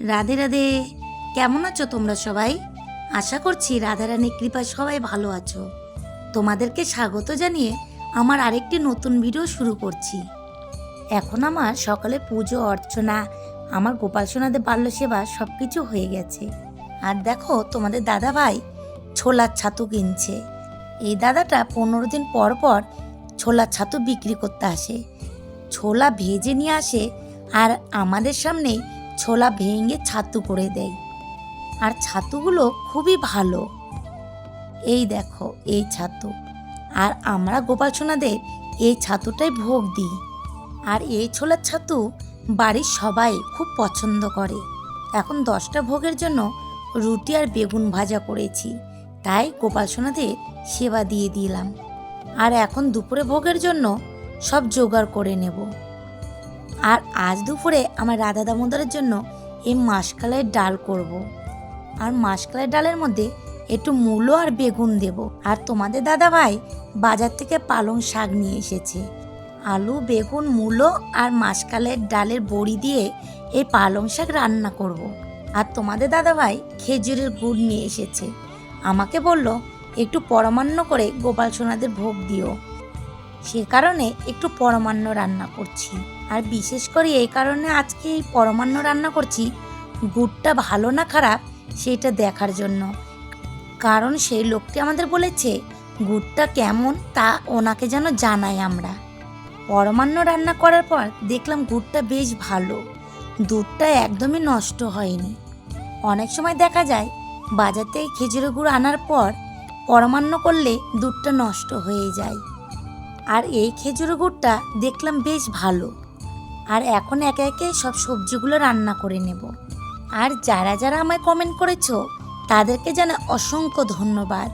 রাধে রাধে। কেমন আছো তোমরা সবাই? আশা করছি রাধারানীর কৃপায় সবাই ভালো আছো। তোমাদেরকে স্বাগত জানিয়ে আমার আরেকটি নতুন ভিডিও শুরু করছি। এখন আমার সকালে পুজো, অর্চনা, আমার গোপাল সোনাদের বাল্য সেবা সব কিছু হয়ে গেছে। আর দেখো, তোমাদের দাদা ভাই ছোলার ছাতু কিনছে। এই দাদাটা পনেরো দিন পর পর ছোলার ছাতু বিক্রি করতে আসে। ছোলা ভেজে নিয়ে আসে আর আমাদের সামনেই ছোলা ভেঙে ছাতু করে দেয়। আর ছাতুগুলো খুবই ভালো। এই দেখো, এই ছাতু। আর আমরা গোপাল সোনাদের এই ছাতুটাই ভোগ দিই। আর এই ছোলার ছাতু বাড়ির সবাই খুব পছন্দ করে। এখন দশটা ভোগের জন্য রুটি আর বেগুন ভাজা করেছি। তাই গোপাল সোনাদের সেবা দিয়ে দিলাম। আর এখন দুপুরে ভোগের জন্য সব জোগাড় করে নেব। আর আজ দুপুরে আমার রাধা দামোদরের জন্য এই মাসকালের ডাল করব। আর মাসকালের ডালের মধ্যে একটু মূলো আর বেগুন দেব। আর তোমাদের দাদা ভাই বাজার থেকে পালং শাক নিয়ে এসেছে। আলু, বেগুন, মূলো আর মাসকালের ডালের বড়ি দিয়ে এই পালং শাক রান্না করব। আর তোমাদের দাদা ভাই খেজুরের গুড় নিয়ে এসেছে। আমাকে বলল, একটু পরমান্ন করে গোপাল সোনাদের ভোগ দিও। সে কারণে একটু পরমান্ন রান্না করছি। আর বিশেষ করে এই কারণে আজকে এই পরমান্ন রান্না করছি, গুড়টা ভালো না খারাপ সেটা দেখার জন্য। কারণ সেই লোকটি আমাদের বলেছে, গুড়টা কেমন তা ওনাকে যেন জানাই আমরা। পরমান্ন রান্না করার পর দেখলাম গুড়টা বেশ ভালো, দুধটা একদমই নষ্ট হয়নি। অনেক সময় দেখা যায়, বাজার থেকে খেজুরের গুড় আনার পর পরমান্ন করলে দুধটা নষ্ট হয়ে যায়। আর এই খেজুর গুড়টা দেখলাম বেশ ভালো। আর এখন একে একে সব সবজিগুলো রান্না করে নেব। আর যারা যারা আমায় কমেন্ট করেছ, তাদেরকে জানা অসংখ্য ধন্যবাদ।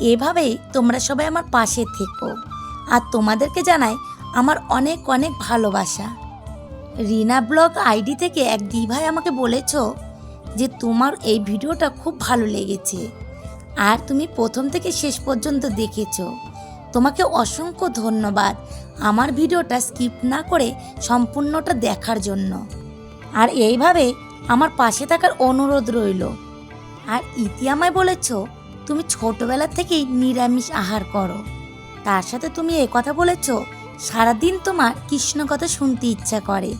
এভাবেই তোমরা সবাই আমার পাশে থেকো। আর তোমাদেরকে জানাই আমার অনেক অনেক ভালোবাসা। রিনা ব্লগ আইডি থেকে এক দিভাই আমাকে বলেছ যে তোমার এই ভিডিওটা খুব ভালো লেগেছে। আর তুমি প্রথম থেকে শেষ পর্যন্ত দেখেছ। তোমাকে অসংখ্য ধন্যবাদ। আমার ভিডিওটা স্কিপ না করে সম্পূর্ণটা দেখার জন্য। আর এইভাবে আমার পাশে থাকার অনুরোধ রইল। আর ইতি আমায় বলেছ, তুমি ছোটবেলা থেকেই নিরামিষ আহার করো। তার সাথে তুমি এ কথা বলেছ, সারাদিন তোমার কৃষ্ণ কথা শুনতে ইচ্ছা করে।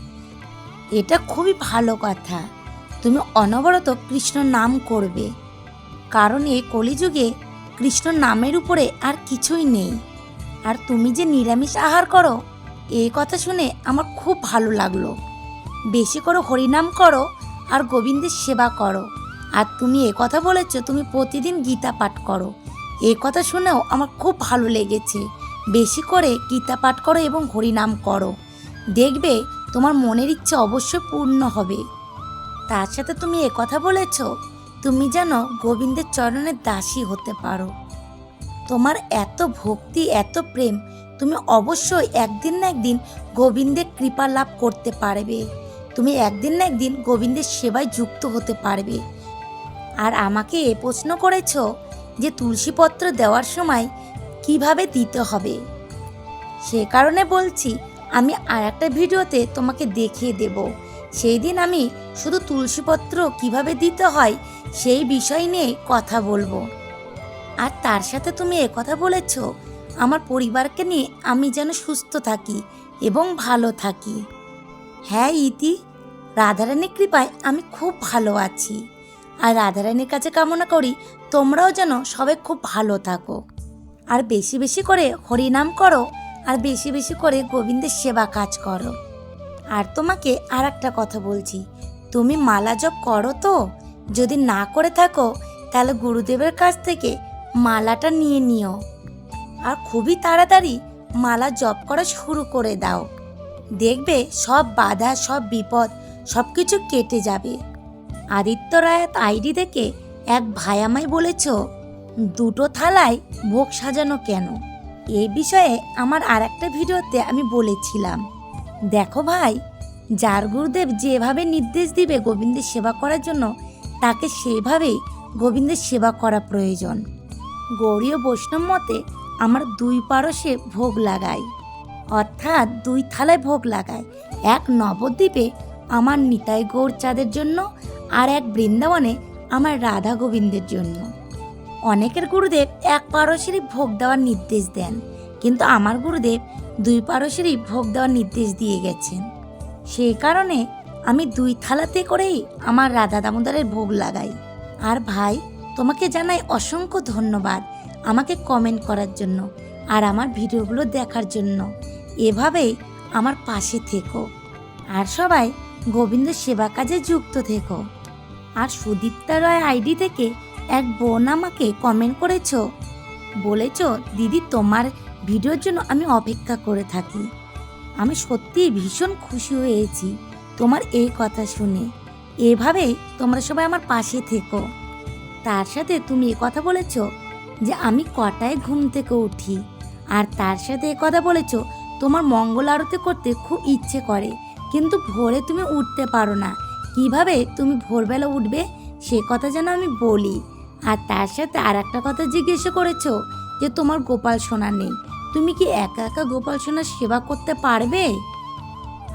এটা খুবই ভালো কথা। তুমি অনবরত কৃষ্ণ নাম করবে। কারণ এই কলিযুগে কৃষ্ণ নামের উপরে আর কিছুই নেই। আর তুমি যে নিরামিষ আহার করো এই কথা শুনে আমার খুব ভালো লাগল। বেশি করে হরিনাম করো আর গোবিন্দের সেবা করো। আর তুমি এ কথা বলেছ, তুমি প্রতিদিন গীতা পাঠ করো। এই কথা শুনেও আমার খুব ভালো লেগেছে। বেশি করে গীতা পাঠ করো এবং হরিনাম করো। দেখবে তোমার মনের ইচ্ছা অবশ্যই পূর্ণ হবে। তার সাথে তুমি এ কথা বলেছ, তুমি যেন গোবিন্দের চরণের দাসী হতে পারো। তোমার এত ভক্তি, এত প্রেম, তুমি অবশ্যই একদিন না একদিন গোবিন্দের কৃপা লাভ করতে পারবে। তুমি একদিন না একদিন গোবিন্দের সেবায় যুক্ত হতে পারবে। আর আমাকে এ প্রশ্ন করেছ যে তুলসীপত্র দেওয়ার সময় কীভাবে দিতে হবে? সে কারণে বলছি, আমি আর একটা ভিডিওতে তোমাকে দেখিয়ে দেব। সেই দিন আমি শুধু তুলসীপত্র কীভাবে দিতে হয় সেই বিষয় নিয়ে কথা বলব। আর তার সাথে তুমি কথা বলেছ, আমার পরিবারকে নিয়ে আমি যেন সুস্থ থাকি এবং ভালো থাকি। হ্যাঁ ইতি, রাধারানীর কৃপায় আমি খুব ভালো আছি। আর রাধারানীর কাছে কামনা করি তোমরাও যেন সবাই খুব ভালো থাকো। আর বেশি বেশি করে হরিনাম করো, আর বেশি বেশি করে গোবিন্দের সেবা কাজ করো। আর তোমাকে আর একটা কথা বলছি, তুমি মালা জপ করো তো? যদি না করে থাকো, তাহলে গুরুদেবের কাছ থেকে মালাটা নিয়ে নিও। আর খুবই তাড়াতাড়ি মালা জপ করা শুরু করে দাও। দেখবে সব বাধা, সব বিপদ সব কিছু কেটে যাবে। আদিত্য রায়াত আইডি থেকে এক আমায় বলেছ, দুটো থালায় ভোগ সাজানো কেন? এই বিষয়ে আমার আর একটা ভিডিওতে আমি বলেছিলাম। দেখো ভাই, যার গুরুদেব যেভাবে নির্দেশ দিবে গোবিন্দের সেবা করার জন্য, তাকে সেভাবেই গোবিন্দের সেবা করা প্রয়োজন। গৌরীয় বৈষ্ণব মতে আমার দুই পারসে ভোগ লাগাই। অর্থাৎ দুই থালায় ভোগ লাগায় এক নবদ্বীপে আমার নিতাই গৌর চাঁদের জন্য আর এক বৃন্দাবনে আমার রাধা গোবিন্দের জন্য। অনেকের গুরুদেব এক পারসেরই ভোগ দেওয়ার নির্দেশ দেন, কিন্তু আমার গুরুদেব দুই পারসেরই ভোগ দেওয়ার নির্দেশ দিয়ে গেছেন। সেই কারণে আমি দুই থালাতে করেই আমার রাধা দামোদরের ভোগ লাগাই। আর ভাই তোমাকে জানাই অসংখ্য ধন্যবাদ আমাকে কমেন্ট করার জন্য আর আমার ভিডিওগুলো দেখার জন্য। এভাবেই আমার পাশে থেকো। আর সবাই গোবিন্দ সেবা কাজে যুক্ত থেকো। আর সুদীপ্তা রয় আইডি থেকে এক বোন আমাকে কমেন্ট করেছ। বলেছ, দিদি, তোমার ভিডিওর জন্য আমি অপেক্ষা করে থাকি। আমি সত্যিই ভীষণ খুশি হয়েছি তোমার এই কথা শুনে। এভাবেই তোমরা সবাই আমার পাশে থেকো। তার সাথে তুমি এ কথা বলেছ যে আমি কটায় ঘুম থেকে উঠি। আর তার সাথে এ কথা বলেছ, তোমার মঙ্গল আরতি করতে খুব ইচ্ছে করে, কিন্তু ভোরে তুমি উঠতে পারো না। কীভাবে তুমি ভোরবেলা উঠবে, সে কথা যেন আমি বলি। আর তার সাথে আর একটা কথা জিজ্ঞেস করেছ যে তোমার গোপাল সোনা নেই, তুমি কি একা একা গোপাল সোনার সেবা করতে পারবে?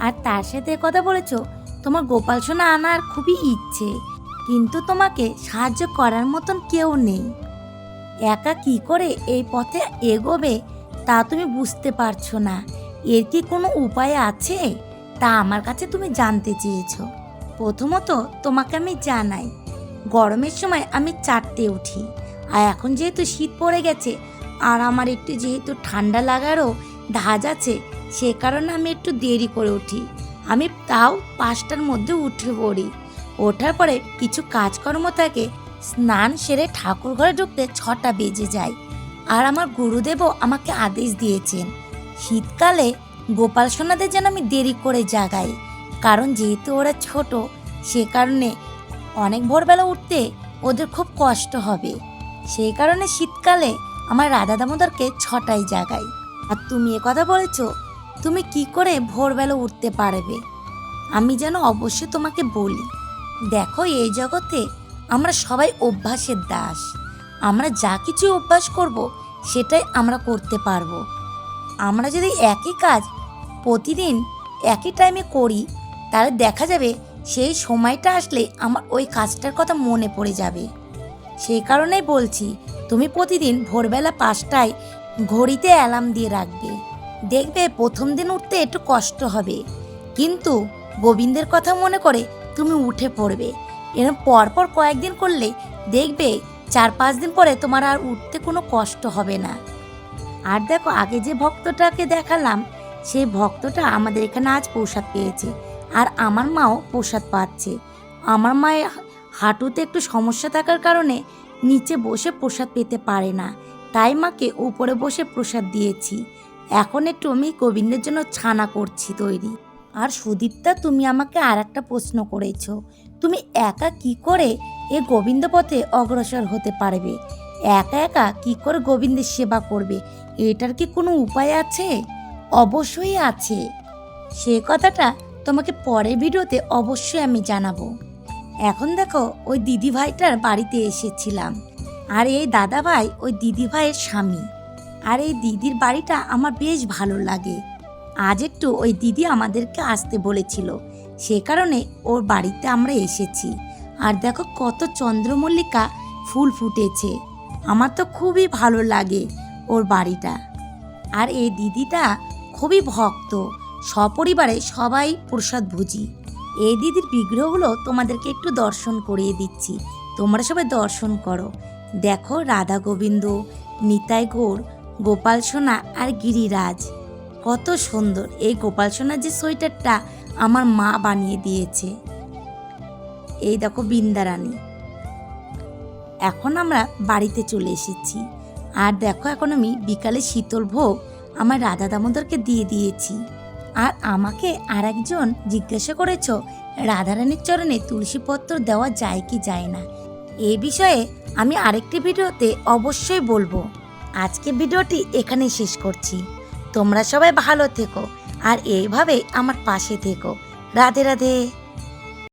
আর তার সাথে কথা বলেছ, তোমার গোপাল সোনা আনার খুবই ইচ্ছে। কিন্তু তোমাকে সাহায্য করার মতন কেউ নেই। একা কি করে এই পথে এগোবে তা তুমি বুঝতে পারছ না। এর কি কোনো উপায় আছে? তা আমার কাছে তুমি জানতে চেয়েছো। প্রথমত তোমাকে আমি জানাই, গরমের সময় আমি চারটে উঠি আর এখন যেহেতু শীত পড়ে গেছে আর আমার একটু যেহেতু ঠান্ডা লাগারও ধাজ আছে, সে কারণে আমি একটু দেরি করে উঠি। আমি তাও পাঁচটার মধ্যে উঠে পড়ি। ওঠার পরে কিছু কাজকর্ম থাকে। স্নান সেরে ঠাকুর ঘরে ঢুকতে ছটা বেজে যায়। আর আমার গুরুদেবও আমাকে আদেশ দিয়েছেন। শীতকালে গোপাল সোনাদের যেন আমি দেরি করে জাগাই। কারণ যেহেতু ওরা ছোট, সে কারণে অনেক ভোরবেলা উঠতে ওদের খুব কষ্ট হবে। সেই কারণে শীতকালে আমার রাধা দামোদরকে ছটায় জাগাই। আর তুমি এ কথা বলেছ, তুমি কি করে ভোরবেলা উঠতে পারবে? আমি যেন অবশ্যই তোমাকে বলি। দেখো এই জগতে আমরা সবাই অভ্যাসের দাস। আমরা যা কিছু অভ্যাস করব, সেটাই আমরা করতে পারব। আমরা যদি একই কাজ প্রতিদিন একই টাইমে করি, তাহলে দেখা যাবে সেই সময়টা আসলে আমার ওই কাজটার কথা মনে পড়ে যাবে। সেই কারণেই বলছি, তুমি প্রতিদিন ভোরবেলা পাঁচটায় ঘড়িতে অ্যালার্ম দিয়ে রাখবে। দেখবে প্রথম দিন উঠতে একটু কষ্ট হবে। কিন্তু গোবিন্দের কথা মনে করে তুমি উঠে পড়বে। এরকম পরপর কয়েকদিন করলে দেখবে চার পাঁচ দিন পরে তোমার আর উঠতে কোনো কষ্ট হবে না। আর দেখো, আগে যে ভক্তটাকে দেখালাম সেই ভক্তটা আমাদের এখানে আজ প্রসাদ পেয়েছে। আর আমার মাও প্রসাদ পাচ্ছে। আমার মায়ের হাঁটুতে একটু সমস্যা থাকার কারণে নিচে বসে প্রসাদ পেতে পারে না। তাই মাকে উপরে বসে প্রসাদ দিয়েছি। এখন একটু আমি গোবিন্দের জন্য ছানা করছি তৈরি। আর সুদীপ্তা, তুমি আমাকে আর একটা প্রশ্ন করেছ। তুমি একা কি করে এ গোবিন্দ পথে অগ্রসর হতে পারবে? একা একা কি করে গোবিন্দের সেবা করবে? এটার কি কোনো উপায় আছে? অবশ্যই আছে। সে কথাটা তোমাকে পরের ভিডিওতে অবশ্যই আমি জানাব। এখন দেখো, ওই দিদি ভাইটার বাড়িতে এসেছিলাম। আর এই দাদা ভাই ওই দিদি ভাইয়ের স্বামী। আর এই দিদির বাড়িটা আমার বেশ ভালো লাগে। আজ একটু ওই দিদি আমাদেরকে আসতে বলেছিল। সে কারণে ওর বাড়িতে আমরা এসেছি। আর দেখো কত চন্দ্রমল্লিকা ফুল ফুটেছে। আমার তো খুবই ভালো লাগে ওর বাড়িটা। আর এই দিদিটা খুবই ভক্ত। সপরিবারে সবাই প্রসাদ ভুজি। এই দিদির বিগ্রহগুলো তোমাদেরকে একটু দর্শন করিয়ে দিচ্ছি। তোমরা সবাই দর্শন করো। দেখো রাধা গোবিন্দ, নিতাই গৌর, গোপাল সোনা আর গিরিরাজ। কত সুন্দর। এই গোপাল সোনার যে সোয়েটারটা আমার মা বানিয়ে দিয়েছে। এই দেখো বৃন্দারানী। এখন আমরা বাড়িতে চলে এসেছি। আর দেখো এখন আমি বিকালে শীতল ভোগ আমার রাধা দামোদরকে দিয়ে দিয়েছি। আর আমাকে আর একজন জিজ্ঞাসা করেছ, রাধারানীর চরণে তুলসীপত্র দেওয়া যায় কি যায় না? এ বিষয়ে আমি আরেকটি ভিডিওতে অবশ্যই বলব। আজকে ভিডিওটি এখানেই শেষ করছি। তোমরা সবাই ভালো থেকো। আর এইভাবে আমার পাশে থেকো। রাধে রাধে।